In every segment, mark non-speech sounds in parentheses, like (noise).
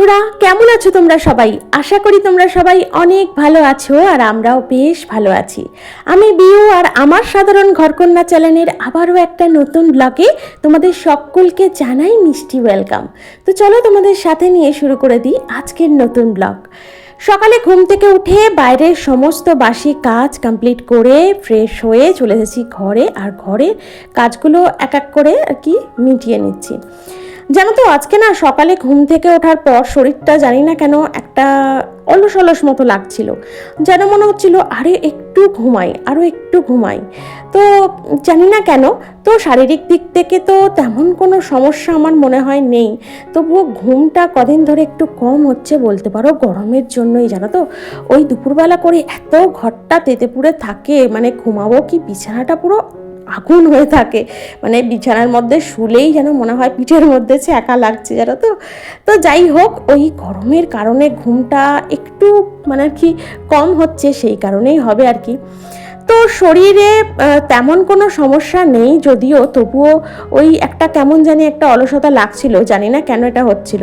বন্ধুরা, কেমন আছো তোমরা সবাই? আশা করি তোমরা সবাই অনেক ভালো আছো আর আমরাও বেশ ভালো আছি। আমি বিউ আর আমার সাধারণ ঘরকন্যা চ্যানেলের আবারও একটা নতুন ব্লগে তোমাদের সকলকে জানাই মিষ্টি ওয়েলকাম। তো চলো তোমাদের সাথে নিয়ে শুরু করে দিই আজকের নতুন ব্লগ। সকালে ঘুম থেকে উঠে বাইরের সমস্ত বাসি কাজ কমপ্লিট করে ফ্রেশ হয়ে চলে এসেছি ঘরে, আর ঘরের কাজগুলো এক এক করে আর কি মিটিয়ে নিচ্ছি। জানো তো, আজকে না সকালে ঘুম থেকে ওঠার পর শরীরটা জানি না কেন একটা অলস অলস মতো লাগছিল। যেন মনে হচ্ছিল, আরে একটু ঘুমাই আরও একটু ঘুমাই। তো জানি না কেন, তো শারীরিক দিক থেকে তো তেমন কোনো সমস্যা আমার মনে হয় নেই। তবুও ঘুমটা কদিন ধরে একটু কম হচ্ছে বলতে পারো, গরমের জন্যই জানো তো। ওই দুপুরবেলা করে এত ঘরটা তেতে পুড়ে থাকে মানে ঘুমাবো কি, বিছানাটা পুরো আগুন হয়ে থাকে। মানে বিছানার মধ্যে শুলেই যেন মনে হয় পিঠের মধ্যে সে একা লাগছে, জানো তো? তো যাই হোক, ওই গরমের কারণে ঘুমটা একটু মানে আর কি কম হচ্ছে, সেই কারণেই হবে আর কি। তো শরীরে তেমন কোনো সমস্যা নেই যদিও, তবুও ওই একটা কেমন জানি একটা অলসতা লাগছিল, জানি না কেন এটা হচ্ছিল।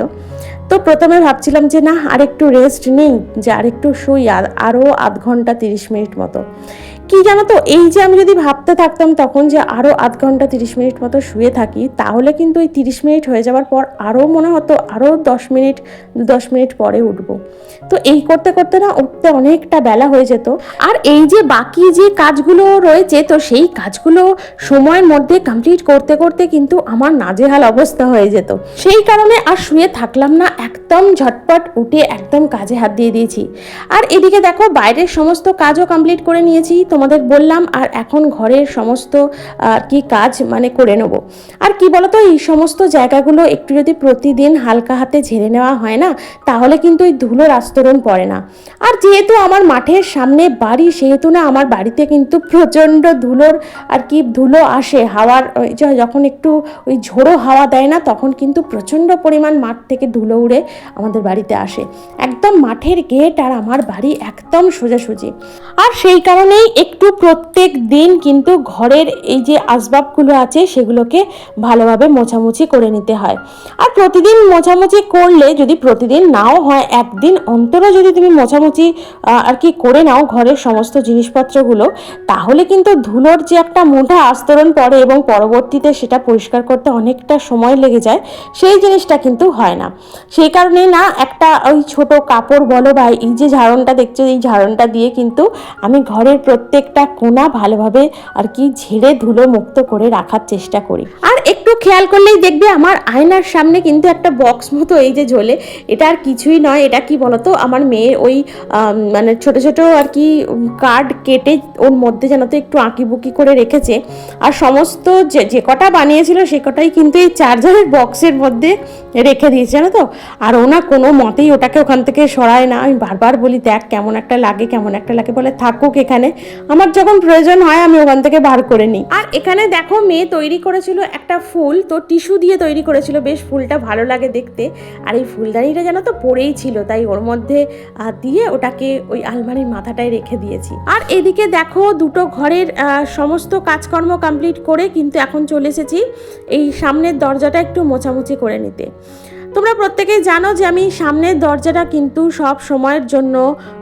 তো প্রথমে ভাবছিলাম যে না, আর একটু রেস্ট নেই, যে আর একটু শুই আরও আধ ঘণ্টা তিরিশ মিনিট মতো। কি জানো তো, এই যে আমি যদি ভাবতে থাকতাম তখন যে আরও আধ ঘণ্টা তিরিশ মিনিট মতো শুয়ে থাকি, তাহলে কিন্তু ওই তিরিশ মিনিট হয়ে যাওয়ার পর আরও মনে হতো আরও দশ মিনিট দশ মিনিট পরে উঠবো। তো এই করতে করতে না উঠতে অনেকটা বেলা হয়ে যেত। আর এই যে বাকি যে কাজগুলো রয়েছে, তো সেই কাজগুলো সময়ের মধ্যে কমপ্লিট করতে করতে কিন্তু আমার নাজেহাল অবস্থা হয়ে যেত। সেই কারণে আর শুয়ে থাকলাম না, একদম ঝটপট উঠে একদম কাজে হাত দিয়ে দিয়েছি। আর এদিকে দেখো, বাইরের সমস্ত কাজও কমপ্লিট করে নিয়েছি তোমাদের বললাম, আর এখন ঘরের সমস্ত কি কাজ মানে করে নেব। আর কি বলতো, এই সমস্ত জায়গাগুলো একটু যদি প্রতিদিন হালকা হাতে ঝেড়ে নেওয়া হয় না, তাহলে কিন্তু ওই ধুলোর আস্তরণ পড়ে না। আর যেহেতু আমার মাঠের সামনে বাড়ি, সেহেতু না আমার বাড়িতে কিন্তু প্রচণ্ড ধুলোর, আর কি ধুলো আসে। হাওয়ার যখন একটু ওই ঝোড়ো হাওয়া দেয় না, তখন কিন্তু প্রচণ্ড পরিমাণ মাঠ থেকে ধুলো উড়ে আমাদের বাড়িতে আসে। একদম মাঠের গেট আর আমার বাড়ি একদম সোজাসুজি। আর সেই কারণেই একটু প্রত্যেক দিন কিন্তু ঘরের এই যে আসবাবগুলো আছে, সেগুলোকে ভালোভাবে মোছামুছি করে নিতে হয়। আর প্রতিদিন মোছামুছি করলে যদি প্রতিদিন নাও হয়, একদিন অন্তরও যদি তুমি মোছামুছি আর কি করে নাও ঘরের সমস্ত জিনিসপত্রগুলো, তাহলে কিন্তু ধুলোর যে একটা মোটা আস্তরণ পড়ে এবং পরবর্তীতে সেটা পরিষ্কার করতে অনেকটা সময় লেগে যায়, সেই জিনিসটা কিন্তু হয় না। সেই কারণে না, একটা ওই ছোট কাপড় বলো বা এই যে ঝাড়নটা দেখছ, এই ঝাড়নটা দিয়ে কিন্তু আমি ঘরের প্রত্যেকটা কোনা ভালোভাবে আর কি ঝেড়ে ধুলো মুক্ত করে রাখার চেষ্টা করি। আর একটু খেয়াল করলেই দেখবে আমার আয়নার সামনে কিন্তু একটা বক্স মতো এই যে ঝোলে। এটা আর কিছুই নয়, এটা কি বলতো? আমার মেয়ের ওই মানে ছোট ছোট আর কি কার্ড কেটে ওর মধ্যে যেন তো একটু আঁকিবুকি করে রেখেছে। আর সমস্ত যে যে কটা বানিয়েছিল সে কটাই কিন্তু এই চার্জারের বক্সের মধ্যে রেখে দিয়েছে, জানো তো? আর ওনা কোনো মতেই ওটাকে ওখান থেকে সরায় না। আমি বারবার বলি, দেখ কেমন একটা লাগে, কেমন একটা লাগে। বলে, থাকুক এখানে। আমার যখন প্রয়োজন হয়, আমি ওখান থেকে বার করে নিই। আর এখানে দেখো, মেয়ে তৈরি করেছিল একটা ফুল, তো টিস্যু দিয়ে তৈরি করেছিল। বেশ ফুলটা ভালো লাগে দেখতে। আর এই ফুলদানিটা যেন তো পড়েই ছিল, তাই ওর মধ্যে দিয়ে ওটাকে ওই আলমারির মাথাটায় রেখে দিয়েছি। আর এদিকে দেখো, দুটো ঘরের সমস্ত কাজকর্ম কমপ্লিট করে কিন্তু এখন চলে এসেছি এই সামনের দরজাটা একটু মোছামুছি করে নিতে। তোমরা প্রত্যেকেই জানো যে আমি সামনের দরজাটা কিন্তু সব সময়ের জন্য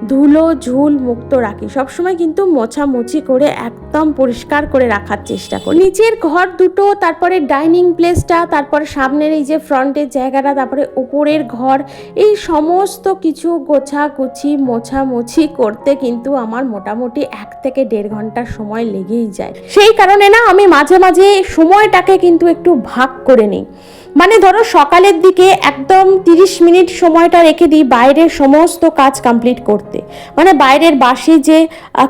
ধুলো, ঝুল মুক্ত রাখি। সব সময় কিন্তু মোছামুছি করে একদম পরিষ্কার করে রাখার চেষ্টা করি। নিচের ঘর দুটো, তারপরে ডাইনিং প্লেসটা, তারপরে সামনের এই যে ফ্রন্টের জায়গাটা, তারপরে উপরের ঘর, এই সমস্ত কিছু গোছাগুছি, মোছামুছি করতে কিন্তু আমার মোটামুটি এক থেকে দেড় ঘণ্টা সময় লেগেই যায়। সেই কারণে না আমি মাঝে মাঝে সময়টাকে কিন্তু একটু ভাগ করে নিই। মানে ধরো সকালের দিকে একদম তিরিশ মিনিট সময়টা রেখে দিই বাইরের সমস্ত কাজ কমপ্লিট করতে। মানে বাইরের বাসি যে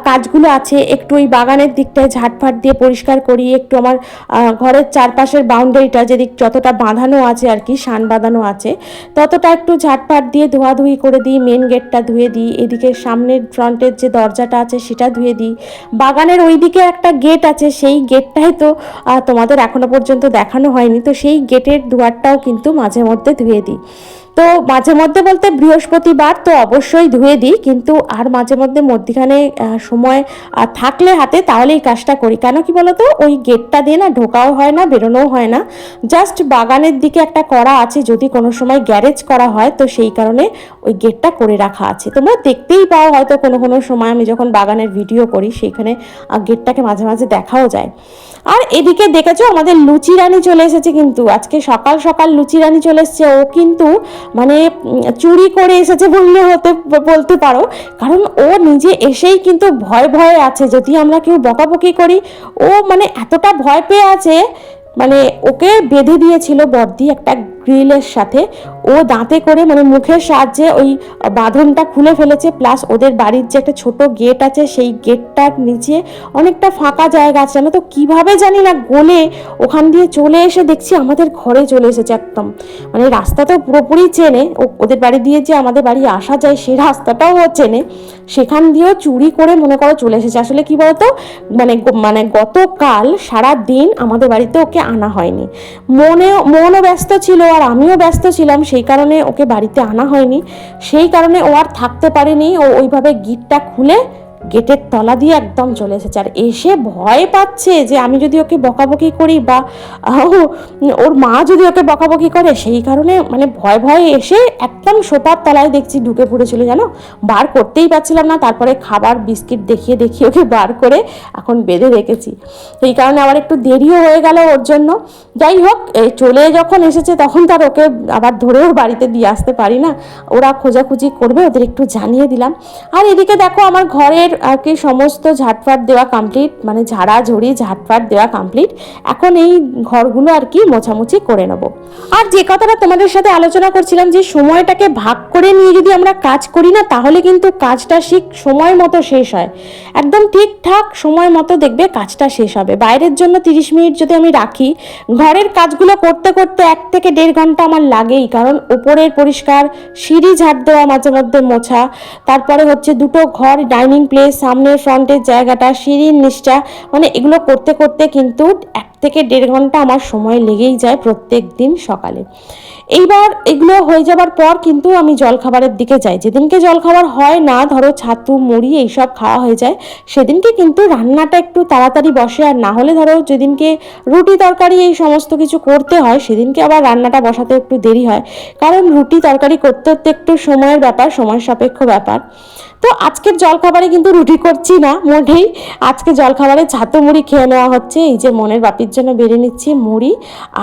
কাজগুলো আছে একটু ওই বাগানের দিকটায় ঝাটফাট দিয়ে পরিষ্কার করি, একটু আমার ঘরের চারপাশের বাউন্ডারিটা যেদিক যতটা বাঁধানো আছে আর কি, শান বাঁধানো আছে, ততটা একটু ঝাটফাট দিয়ে ধোয়াধুয়ি করে দিই মেন গেটটা ধুয়ে দিই, এদিকে সামনের ফ্রন্টের যে দরজাটা আছে সেটা ধুয়ে দিই। বাগানের ওইদিকে একটা গেট আছে, সেই গেটটাই তো তোমাদের এখনও পর্যন্ত দেখানো হয়নি, তো সেই গেটের দুয়ারটাও কিন্তু মাঝে মধ্যে ধুয়ে দিই। তো মাঝে মধ্যে বলতে বৃহস্পতিবার তো অবশ্যই ধুয়ে দিই, কিন্তু আর মাঝে মধ্যে মধ্যিখানে সময় থাকলে হাতে তাহলে এই কাজটা করি। কেন কি বলতো? ওই গেটটা দিয়ে না ঢোকাও হয় না, বেরোনোও হয় না। জাস্ট বাগানের দিকে একটা করা আছে, যদি কোনো সময় গ্যারেজ করা হয়, তো সেই কারণে ওই গেটটা করে রাখা আছে। তোমরা দেখতেই পাও হয়তো কোনো কোনো সময় আমি যখন বাগানের ভিডিও করি, সেইখানে গেটটাকে মাঝে মাঝে দেখাও যায়। আর এদিকে দেখেছ, আমাদের লুচি রানী চলে এসেছে কিন্তু। আজকে সকাল সকাল লুচি রানী চলে এসছে। ও কিন্তু মানে চুরি করে এসেছে বললে হতে, বলতে পারো। কারণ ও নিজে এসেই কিন্তু ভয় ভয়ে আছে। যদি আমরা কেউ বকাবকি করি, ও মানে এতটা ভয় পেয়ে আছে মানে ওকে বেঁধে দিয়েছিল বর্দি একটা গ্রিলের সাথে। ও দাঁতে করে মানে মুখের সাহায্যে ওই বাঁধনটা খুলে ফেলেছে, প্লাস ওদের বাড়ির যে একটা ছোট গেট আছে, সেই গেটটার নিচে অনেকটা ফাঁকা জায়গা আছে। জানো তো, কীভাবে জানি না, গলে ওখান দিয়ে চলে এসে দেখছি আমাদের ঘরে চলে এসেছে একদম। মানে রাস্তা তো পুরোপুরি চেনে ওদের বাড়ি দিয়ে যে আমাদের বাড়ি আসা যায় সেই রাস্তাটাও ও চেনে। সেখান দিয়েও চুরি করে মনে করো চলে এসেছে। আসলে কি বলতো মানে মানে গতকাল সারা দিন আমাদের বাড়িতে ওকে আনা হয়নি। মনে মনও ব্যস্ত ছিল আর আমিও ব্যস্ত ছিলাম, সেই কারণে ওকে বাড়িতে আনা হয়নি। সেই কারণে ও আর থাকতে পারেনি। ও ওইভাবে গিটটা খুলে গেটের তলা দিয়ে একদম চলে এসেছে। আর এসে ভয় পাচ্ছে যে আমি যদি ওকে বকাবকি করি বা ওর মা যদি ওকে বকাবকি করে, সেই কারণে মানে ভয় ভয়ে এসে একদম সোপার তলায় দেখছি ঢুকে পড়েছিল জানো? বার করতেই পারছিলাম না। তারপরে খাবার, বিস্কিট দেখিয়ে দেখিয়ে ওকে বার করে এখন বেঁধে রেখেছি। সেই কারণে আবার একটু দেরিও হয়ে গেল ওর জন্য। যাই হোক চলে যখন এসেছে তখন তার ওকে আবার ধরে ওর বাড়িতে দিয়ে আসতে পারি না। ওরা খোঁজাখুঁজি করবে, ওদের একটু জানিয়ে দিলাম। আর এদিকে দেখো আমার ঘরের আর কি সমস্ত ঝাটফাট দেওয়া কমপ্লিট মানে ঝাড়া ঝড়ি ঝাটফাট দেওয়া কমপ্লিট এখন এই ঘরগুলো আর কি মোছামুছি করে নেব। আর যে কথাটা তোমাদের সাথে আলোচনা করছিলাম যে সময়টাকে ভাগ করে নিয়ে যদি আমরা কাজ করি না, তাহলে কিন্তু কাজটা ঠিক সময় মতো শেষ হয়। একদম ঠিকঠাক সময় মতো দেখবে কাজটা শেষ হবে। বাইরের জন্য তিরিশ মিনিট যদি আমি রাখি, ঘরের কাজগুলো করতে করতে এক থেকে দেড় ঘণ্টা আমার লাগেই, কারণ ওপরের পরিষ্কার সিঁড়ি ঝাড় দেওয়া মাঝে মধ্যে মোছা। তারপরে হচ্ছে দুটো ঘর ডাইনিং প্লেস সামনের ফ্রন্টের জায়গাটা, সিঁড়ির নিচটা মানে এগুলো করতে করতে কিন্তু এক থেকে দেড় ঘণ্টা আমার সময় লেগেই যায় প্রত্যেক দিন সকালে। এইবার এগুলো হয়ে যাবার পর কিন্তু আমি জলখাবারের দিকে যাই। যেদিনকে জলখাবার হয় না, ধরো ছাতু, মুড়ি এইসব খাওয়া হয়ে যায়, সেদিনকে কিন্তু রান্নাটা একটু তাড়াতাড়ি বসে। আর না হলে ধরো যেদিনকে রুটি তরকারি এই সমস্ত কিছু করতে হয়, সেদিনকে আবার রান্নাটা বসাতে একটু দেরি হয়। কারণ রুটি তরকারি করতে করতে একটু সময়ের ব্যাপার, সময় সাপেক্ষ ব্যাপার। তো আজকের জলখাবারে কিন্তু রুটি করছি না, মোটেই। আজকে জলখাবারে ছাতু, মুড়ি খেয়ে নেওয়া হচ্ছে। এই যে মনের বাপির জন্য বেড়ে নিচ্ছি মুড়ি।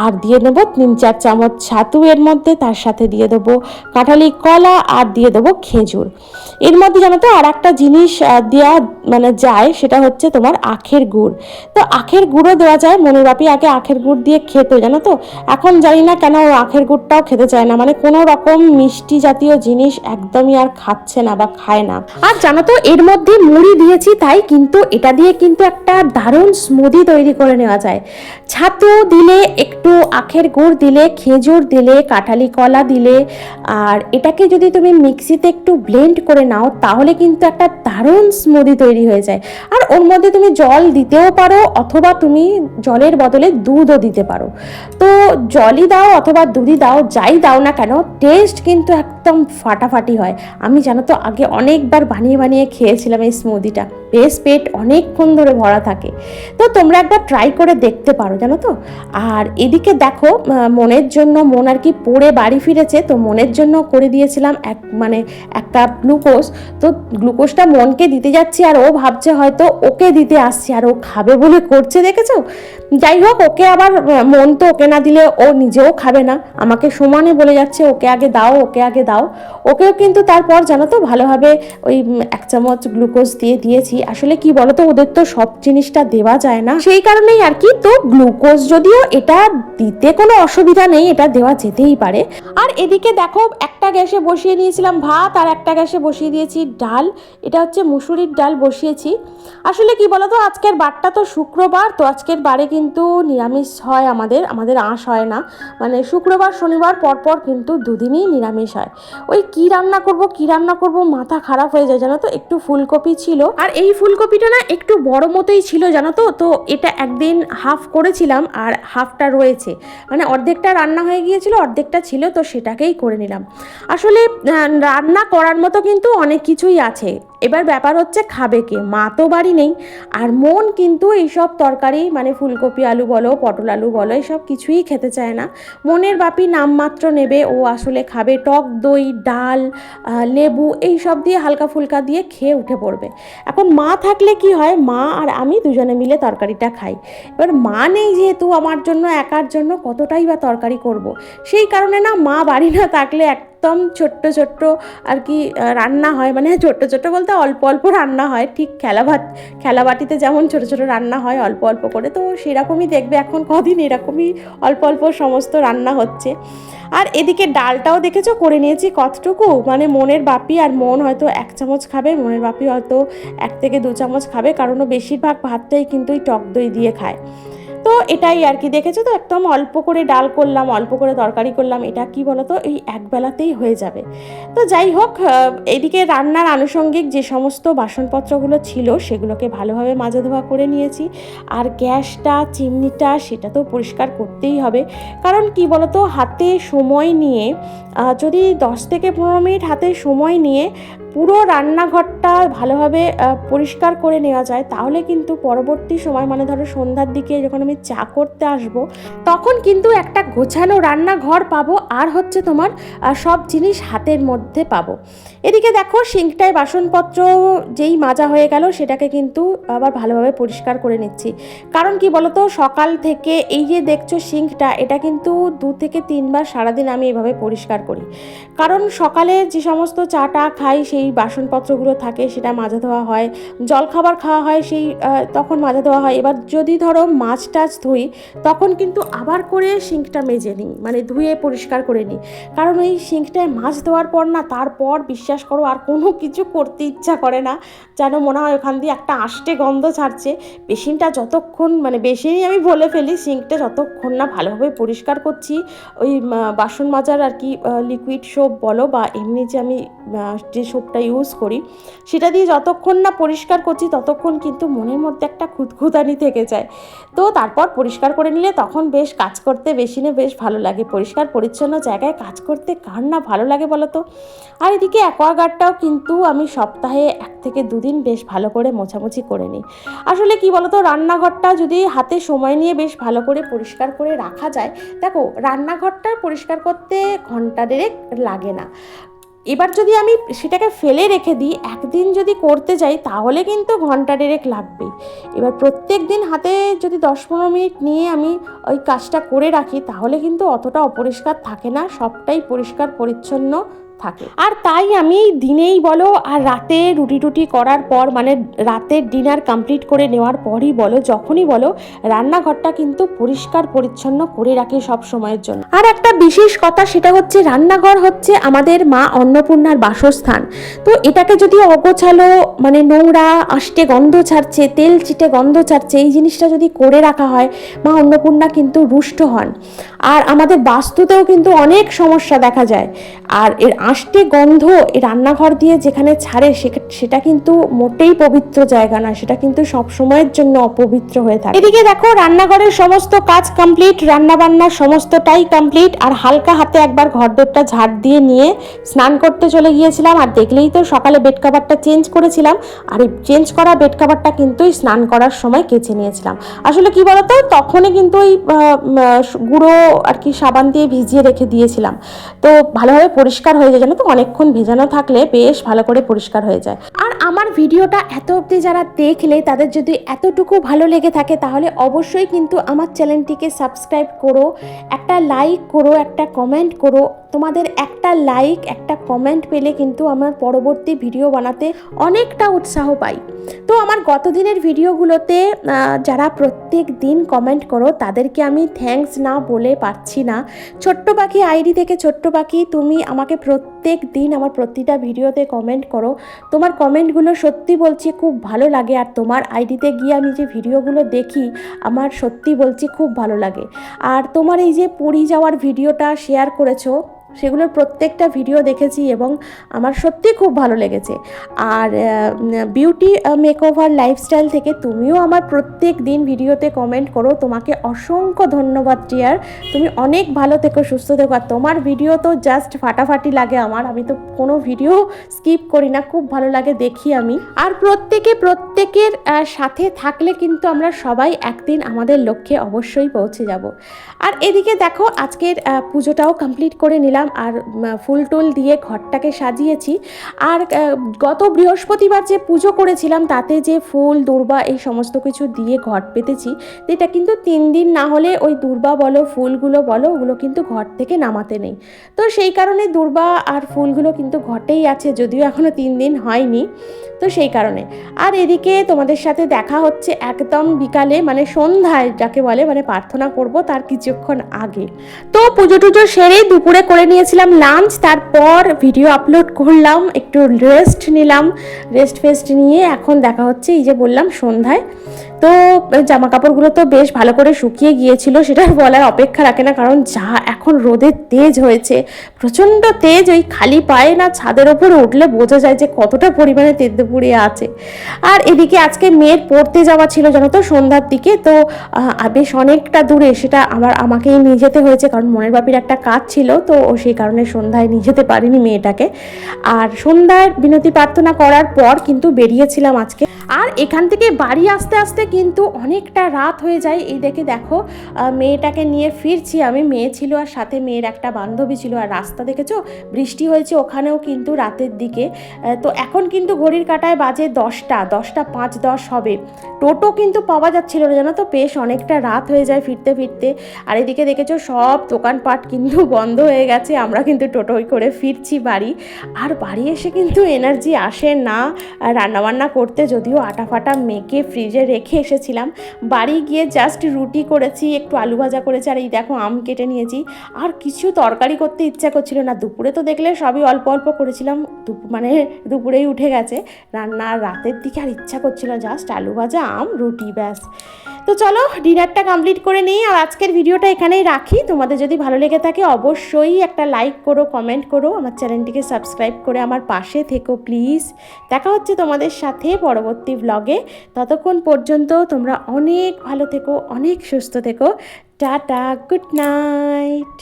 আর দিয়ে নেব তিন, চার চামচ ছাতু এর মধ্যে তার সাথে দিয়ে দেবো কাঁঠালি, কলা আর দিয়ে দেবো খেজুর। এর মধ্যে জানো তো আর একটা জিনিস দেওয়া মানে যায়, সেটা হচ্ছে তোমার আখের গুড়। তো আখের গুঁড়ো দেওয়া যায় মনের আগে আখের গুড় দিয়ে খেত, জানো তো? এখন জানি না কেন আখের গুড়টাও খেতে চায় না মানে কোনো রকম মিষ্টি জাতীয় জিনিস একদমই আর খাচ্ছে না বা খায় না। আর জানো তো, এর মধ্যে মুড়ি দিয়েছি তাই কিন্তু এটা দিয়ে কিন্তু একটা দারুণ স্মুদি তৈরি করে নেওয়া যায়। ছাতু দিলে একটু আখের গুড় দিলে, খেজুর দিলে কাঁঠালি কলা দিলে। আর এটাকে যদি তুমি মিক্সিতে একটু ব্লেন্ড করে নাও, তাহলে কিন্তু একটা দারুণ স্মুদি তৈরি হয়ে যায়। আর ওর মধ্যে তুমি জল দিতেও পারো, অথবা তুমি জলের বদলে দুধও দিতে পারো। তো জলই দাও অথবা দুধই দাও, যাই দাও না কেন টেস্ট কিন্তু একদম ফাটাফাটি হয়। আমি জানো তো, আগে অনেকবার বানিয়ে বানিয়ে খেয়েছিলাম এই স্মুদিটা বেশ পেট অনেকক্ষণ ধরে ভরা থাকে। তো তোমরা একবার ট্রাই করে দেখতে পারো, জানো তো? আর এদিকে দেখো মনের জন্য মন আর কি পড়ে বাড়ি ফিরেছে, তো মনের জন্য করে দিয়েছিলাম এক মানে একটা গ্লুকোজ। তো গ্লুকোজটা মনকে দিতে যাচ্ছি আর ও ভাবছে হয়তো ওকে দিতে আসছি, আর ও খাবে বলে করছে, দেখেছ? যাই হোক, ওকে আবার মন তো ওকে না দিলে ও নিজেও খাবে না। আমাকে সমানে বলে যাচ্ছে, ওকে আগে দাও, ওকে আগে দাও। ওকেও কিন্তু তারপর জানো তো ভালোভাবে ওই এক চামচ গ্লুকোজ দিয়ে দিয়েছি। আসলে কি বলতো ওদের তো সব জিনিসটা দেওয়া যায় না। সেই কারণেই আর কি, তো গ্লুকোজ যদিও এটা দিতে কোনো অসুবিধা নেই, এটা দেওয়া যেতেই পারে। আর এদিকে দেখো, একটা গ্যাসে বসিয়ে নিয়েছিলাম ভাত আর একটা গ্যাসে বসিয়ে দিয়েছি ডাল। এটা হচ্ছে মুসুরির ডাল বসিয়েছি। আসলে কি বলতো, আজকের বারটা তো শুক্রবার, তো আজকের বারে কিন্তু নিরামিষ হয় আমাদের আমাদের আঁশ হয় না। মানে শুক্রবার, শনিবার পরপর কিন্তু দুদিনই নিরামিষ হয়। ওই কি রান্না করব, কি রান্না করব, মাথা খারাপ হয়ে যায়, জানো তো, একটু ফুলকপি ছিল। আর এই ফুলকপিটা না একটু বড় মতোই ছিল, জানো তো তো এটা একদিন হাফ করেছিলাম আর হাফটা রয়েছে। মানে অর্ধেকটা রান্না হয়ে গিয়েছিল অর্ধেকটা ছিল, তো সেটাকেই করে নিলাম। আসলে রান্না করার মতো কিন্তু অনেক কিছুই আছে। এবার ব্যাপার হচ্ছে খাবে কে? মা তো বাড়ি নেই। আর মন কিন্তু এইসব তরকারি মানে ফুলকপি আলু বলো, পটল আলু বলো এইসব কিছুই খেতে চায় না। মনের বাপি নামমাত্র নেবে, ও আসলে খাবে টক দই, ডাল লেবু এই সব দিয়ে হালকা ফুলকা দিয়ে খেয়ে উঠে পড়বে। এখন মা থাকলে কি হয়? মা আর আমি দুজনে মিলে তরকারিটা খাই। এবার মা নেই যেহেতু, আমার জন্য, একার জন্য কতটাই বা তরকারি করব। সেই কারণে না মা বাড়ি না থাকলে একদম ছোট্ট ছোট্ট আর কি রান্না হয়। মানে ছোট্ট ছোট্ট বলতে অল্প অল্প রান্না হয়। ঠিক খেলা ভাত, খেলা বাটিতে যেমন ছোট ছোট রান্না হয় অল্প অল্প করে। তো সেরকমই দেখবে এখন কদিন এরকমই অল্প অল্প সমস্ত রান্না হচ্ছে। আর এদিকে ডালটাও দেখেছ? করে নিয়েছি কতটুকু? মানে মনের বাপি আর মন হয়তো এক চামচ খাবে, মনের বাপি হয়তো এক থেকে দু চামচ খাবে। কারণ বেশিরভাগ ভাতটাই কিন্তু এই টক দই দিয়ে খায়। তো এটাই আর কি দেখেছ তো? একদম অল্প করে ডাল করলাম, অল্প করে তরকারি করলাম, এটা কি বলতো? এই এক বেলাতেই হয়ে যাবে। তো যাই হোক এদিকে রান্নার আনুষঙ্গিক যে সমস্ত বাসনপত্রগুলো ছিল, সেগুলোকে ভালোভাবে মাজা ধোয়া করে নিয়েছি। আর গ্যাসটা, চিমনিটা, সেটা তো পরিষ্কার করতেই হবে। কারণ কি বলতো? হাতে সময় নিয়ে যদি দশ থেকে পনেরো মিনিট হাতে সময় নিয়ে পুরো রান্নাঘরটা ভালোভাবে পরিষ্কার করে নেওয়া যায়, তাহলে কিন্তু পরবর্তী সময় মানে ধরো সন্ধ্যার দিকে যখন আমি চা করতে আসব, তখন কিন্তু একটা গোছানো রান্নাঘর পাবো, আর হচ্ছে তোমার সব জিনিস হাতের মধ্যে পাবো। এদিকে দেখো, সিঙ্কটায় বাসনপত্র যেই মাজা হয়ে গেল, সেটাকে কিন্তু আবার ভালোভাবে পরিষ্কার করে নিচ্ছি। কারণ কি বলতো, সকাল থেকে এই যে দেখছ সিঙ্কটা, এটা কিন্তু দু থেকে তিনবার সারাদিন আমি এভাবে পরিষ্কার করি। কারণ সকালে যে সমস্ত চাটা খাই, সেই বাসনপত্রগুলো থাকে সেটা মাজা ধোয়া হয়, জলখাবার খাওয়া হয় সেই তখন মাজা ধোয়া হয়। এবার যদি ধরো মাছ টাছ ধুই, তখন কিন্তু আবার করে সিঙ্কটা মেজে নিই মানে ধুয়ে পরিষ্কার করে নিই। কারণ ওই সিঙ্কটায় মাছ ধোয়ার পর না, তারপর বিশ্বাস করো আর কোনো কিছু করতে ইচ্ছা করে না। যেন মনে হয় ওখান দিয়ে একটা আষ্টে গন্ধ ছাড়ছে। বেসিনটা যতক্ষণ মানে বেসিনই আমি বলে ফেলি, সিঙ্কটা যতক্ষণ না ভালোভাবে পরিষ্কার করছি, ওই বাসন মাজার আর কি লিকুইড সোপ বলো বা এমনি যে আমি যে যে সোপটা ইউজ করি। সেটা দিয়ে যতক্ষণ না পরিষ্কার করছি, ততক্ষণ কিন্তু মনের মধ্যে একটা খুঁতখুতানি থেকে যায়। তো তারপর পরিষ্কার করে নিলে তখন বেশ কাজ করতে বেসিনে বেশ ভালো লাগে। পরিষ্কার, পরিচ্ছন্ন জায়গায় কাজ করতে কার না ভালো লাগে বলো তো আর এদিকে অ্যাকোয়াগার্ডটাও কিন্তু আমি সপ্তাহে এক থেকে দুদিন বেশ ভালো করে মোছামুছি করে নিই। আসলে কি বলতো, রান্নাঘরটা যদি হাতে সময় নিয়ে বেশ ভালো করে পরিষ্কার করে রাখা যায়, দেখো রান্নাঘরটা পরিষ্কার করতে ঘণ্টা দেড়েক লাগে না। এবার যদি আমি সেটাকে ফেলে রেখে দিই, একদিন যদি করতে যাই, তাহলে কিন্তু ঘণ্টা ডেরেক লাগবে এবার প্রত্যেক দিন হাতে যদি দশ পনেরো মিনিট নিয়ে আমি ওই কাজটা করে রাখি, তাহলে কিন্তু অতটা অপরিষ্কার থাকে না, সবটাই পরিষ্কার, পরিচ্ছন্ন। থাকে। আর তাই আমি দিনেই বলো আর রাতে রুটি টুটি করার পর মানে রাতের ডিনার কমপ্লিট করে নেওয়ার পরই বলো, যখনই বলো, রান্নাঘরটা কিন্তু পরিষ্কার পরিচ্ছন্ন করে রাখি সব সময়ের জন্য। আর একটা বিশেষ কথা, সেটা হচ্ছে রান্নাঘর হচ্ছে আমাদের মা অন্নপূর্ণার বাসস্থান। তো এটাকে যদি অগোছালো মানে নোংরা, আষ্টে গন্ধ ছাড়ছে, তেল চিটে গন্ধ ছাড়ছে, এই জিনিসটা যদি করে রাখা হয়, মা অন্নপূর্ণা কিন্তু রুষ্ট হন। আর আমাদের বাস্তুতেও কিন্তু অনেক সমস্যা দেখা যায়। আর এর আষ্টে গন্ধ রান্নাঘর দিয়ে যেখানে ছাড়ে সেটা কিন্তু মোটেই পবিত্র জায়গা না সেটা কিন্তু সব সময়ের জন্য অপবিত্র হয়ে থাকে। এদিকে দেখো, রান্নাঘরের সমস্ত কাজ কমপ্লিট রান্না বান্নার সমস্তটাই কমপ্লিট আর হালকা হাতে একবার ঘরদোরটা ঝাড় দিয়ে নিয়ে স্নান করতে চলে গিয়েছিলাম। আর দেখলেই তো সকালে বেড কাভারটা চেঞ্জ করেছিলাম। আর এই চেঞ্জ করা বেড কাভারটা কিন্তু স্নান করার সময় কেচে নিয়েছিলাম। আসলে কি বলতো, তখনই কিন্তু ওই গুঁড়ো আর কি সাবান দিয়ে ভিজিয়ে রেখে দিয়েছিলাম। তো ভালোভাবে পরিষ্কার হয়ে জানো তো অনেকক্ষণ ভেজানো থাকলে বেশ ভালো করে পরিষ্কার হয়ে যায়। আর আমার ভিডিওটা এত অবধি যারা দেখলে, তাদের যদি এতটুকু ভালো লেগে থাকে, তাহলে অবশ্যই কিন্তু আমার চ্যানেলটিকে সাবস্ক্রাইব করো, একটা লাইক করো, একটা কমেন্ট করো। তোমাদের একটা লাইক, একটা কমেন্ট পেলে কিন্তু আমার পরবর্তী ভিডিও বানাতে অনেকটা উৎসাহ পাই। তো আমার গত দিনের ভিডিওগুলোতে যারা প্রত্যেক দিন কমেন্ট করো, তাদেরকে আমি থ্যাঙ্কস না বলে পারছি না। ছোট্ট পাখি আইডি থেকে ছোট্ট পাখি, তুমি আমাকে প্রত্যেক দিন আমার প্রতিটা ভিডিওতে কমেন্ট করো। তোমার কমেন্টগুলো সত্যি বলছি খুব ভালো লাগে আর তোমার আইডিতে গিয়ে আমি যে ভিডিওগুলো দেখি, আমার সত্যি বলছি খুব ভালো লাগে। আর তোমার এই যে পুরী যাওয়ার ভিডিওটা শেয়ার করেছ সেগুলোর প্রত্যেকটা ভিডিও দেখেছি এবং আমার সত্যি খুব ভালো লেগেছে। আর বিউটি মেকওভার লাইফস্টাইল থেকে তুমিও আমার প্রত্যেক দিন ভিডিওতে কমেন্ট করো। তোমাকে অসংখ্য ধন্যবাদ টিয়ার তুমি অনেক ভালো থেকো, সুস্থ থেকো। আর তোমার ভিডিও তো জাস্ট ফাটাফাটি লাগে আমার। আমি তো কোনো ভিডিও স্কিপ করি না। খুব ভালো লাগে, দেখি আমি। আর প্রত্যেকে, প্রত্যেকের সাথে থাকলে কিন্তু আমরা সবাই একদিন আমাদের লক্ষ্যে অবশ্যই পৌঁছে যাব। আর এদিকে দেখো, আজকের পুজোটাও কমপ্লিট করে নিলাম। আর ফুল টুল দিয়ে ঘরটাকে সাজিয়েছি। আর গত বৃহস্পতিবার যে পুজো করেছিলাম, তাতে যে ফুল, দুর্বা এই সমস্ত কিছু দিয়ে ঘট পেতেছি, এটা কিন্তু তিন দিন না হলে ওই দুর্বা বলো, ফুলগুলো বলো, ওগুলো কিন্তু ঘর থেকে নামাতে নেই। তো সেই কারণে দুর্বা আর ফুলগুলো কিন্তু ঘটেই আছে, যদিও এখনও তিন দিন হয়নি। তো সেই কারণে। আর এদিকে তোমাদের সাথে দেখা হচ্ছে একদম বিকালে মানে সন্ধ্যায় যাকে বলে মানে প্রার্থনা করব তার কিছুক্ষণ আগে। তো পুজো টুজো সেরে দুপুরে করে নিয়েছিলাম লাঞ্চ তারপর ভিডিও আপলোড করলাম, একটু রেস্ট নিলাম রেস্ট ফেস্ট নিয়ে এখন দেখা হচ্ছে, এই যে বললাম সন্ধ্যায়। তো জামা কাপড়গুলো তো বেশ ভালো করে শুকিয়ে গিয়েছিল সেটা বলার অপেক্ষা রাখে না, কারণ যা এখন রোদের তেজ হয়েছে, প্রচণ্ড তেজ ওই খালি পায়ে না ছাদের ওপরে উঠলে বোঝা যায় যে কতটা পরিমাণে তেদ্দপুরে আছে। আর এদিকে আজকে মেয়ের পড়তে যাওয়া ছিল, জানো তো, সন্ধ্যার দিকে, তো বেশ অনেকটা দূরে, সেটা আমার, আমাকেই নিয়ে যেতে হয়েছে, কারণ মনের বাপির একটা কাজ ছিল, তো সেই কারণে সন্ধ্যায় নিয়ে যেতে পারিনি মেয়েটাকে। আর সন্ধ্যায় বিনতি প্রার্থনা করার পর কিন্তু বেরিয়েছিলাম আজকে। আর এখান থেকে বাড়ি আসতে আসতে কিন্তু অনেকটা রাত হয়ে যায়। এই দেখে দেখো মেয়েটাকে নিয়ে ফিরছি আমি। মেয়ে ছিল আর সাথে মেয়ের একটা বান্ধবী ছিল। আর রাস্তা দেখেছ? বৃষ্টি হয়েছে ওখানেও কিন্তু রাতের দিকে। তো এখন কিন্তু ঘড়ির কাটায় বাজে দশটা দশটা পাঁচ দশ হবে। টোটো কিন্তু পাওয়া যাচ্ছিল না, জানো তো? বেশ অনেকটা রাত হয়ে যায় ফিরতে ফিরতে। আর এদিকে দেখেছ, সব দোকানপাট কিন্তু (laughs) বন্ধ হয়ে গেছে। আমরা কিন্তু টোটোয় করে ফিরছি বাড়ি। আর বাড়ি এসে কিন্তু এনার্জি আসে না। রান্নাবান্না করতে যদিও আটা ফাটা মেখে ফ্রিজে রেখে এসেছিলাম। বাড়ি গিয়ে জাস্ট রুটি করেছি, একটু আলু ভাজা করেছি, আর এই দেখো আম কেটে নিয়েছি। আর কিছু তরকারি করতে ইচ্ছা করছিল না। দুপুরে তো দেখলে সবই অল্প অল্প করেছিলাম। মানে দুপুরেই উঠে গেছে। রান্না রাতের দিকে আর ইচ্ছা করছিল জাস্ট আলু ভাজা আম রুটি, ব্যাস। তো চলো, ডিনারটা কমপ্লিট করে নিই। আর আজকের ভিডিওটা এখানেই রাখি। তোমাদের যদি ভালো লেগে থাকে, অবশ্যই একটা লাইক করো কমেন্ট করো। আমার চ্যানেলটিকে সাবস্ক্রাইব করে আমার পাশে থেকো প্লিজ দেখা হচ্ছে তোমাদের সাথে পরবর্তী ব্লগে ততক্ষণ পর্যন্ত তোমরা অনেক ভালো থেকো, অনেক সুস্থ থেকো। Tata good night